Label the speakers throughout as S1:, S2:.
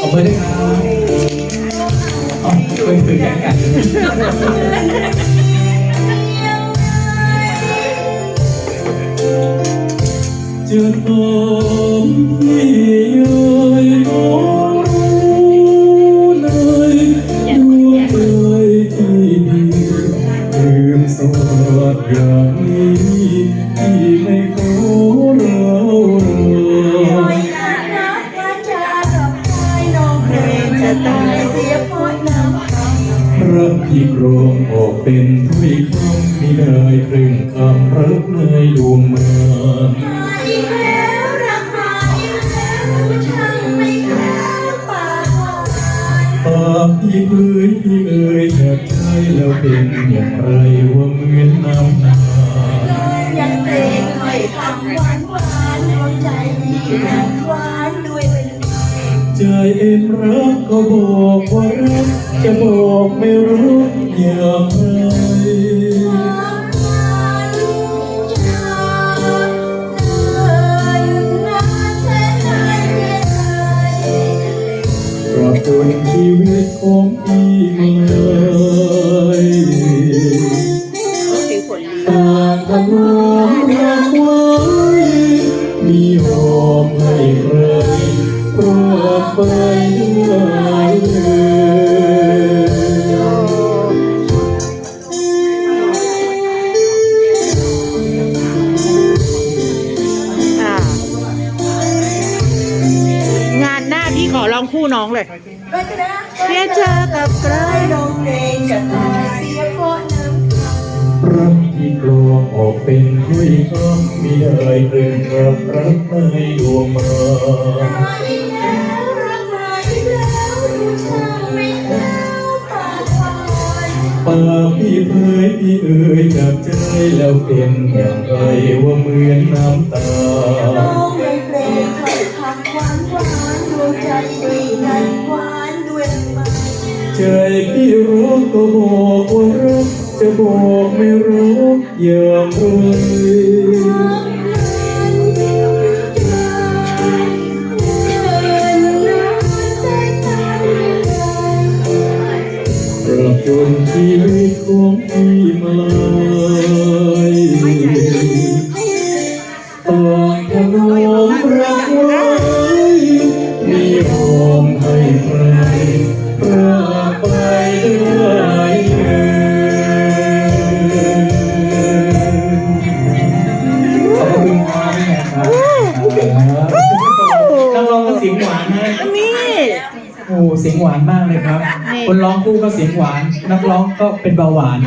S1: ขอบคุณด้ครับอ๋อช่วยฝึจะผมที่อยู่ รักที่กรงออกเป็นถ้อยคำไม่ได้ครึ่งคำรักในดวงมาปากพี่เอ่ยพี่เอ่ยจากใจแล้วเป็นอย่างไร
S2: ใจเอ็
S1: มรักก็บอกว่ารักจะบอกไม่รู้อย่างไร
S2: ความหวานจากเดินนานแสนนานเพียงใด
S1: ตราบจนชีวิตของพี่มา ด้เลย
S3: อ่างานหน้าพี่ขอร้องคู่น้องเลย
S2: รักนะ
S3: เพียเจอกับใคร
S2: ร้องเพลงจะตายเสียเพราะน้ำ
S1: รักที่กลองออกเป็นถ้อยคำไม่ได้เรื่องกับรักในดวงมา
S2: ปาก
S1: พี่เผยพี่เอ่ยจากใจแล้วเป็นอย่างไรว่าเหมือนน้ำตา
S2: น้องยังเพลงถ้อยคำหวานหวานดวงใจดีนักหวานด้วยไหม
S1: ใจพี่รู้ก็บอกว่ารักจะบอกไม่รู้อย่างไร พี่มาลายต่างถนมรั โอ้เสียงหวานมากเลยครับ
S3: นี่
S1: คนร้องคู่ก็เสียงหวาน นักร้องก็เป็นเบาหวาน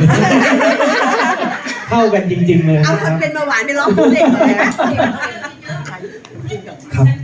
S1: เข้ากันจริง ๆ เลย
S4: เอา
S1: นะค
S4: ถ้า
S1: รับ
S4: เป็นเบาหวานไปร้องเพลงเลยนะ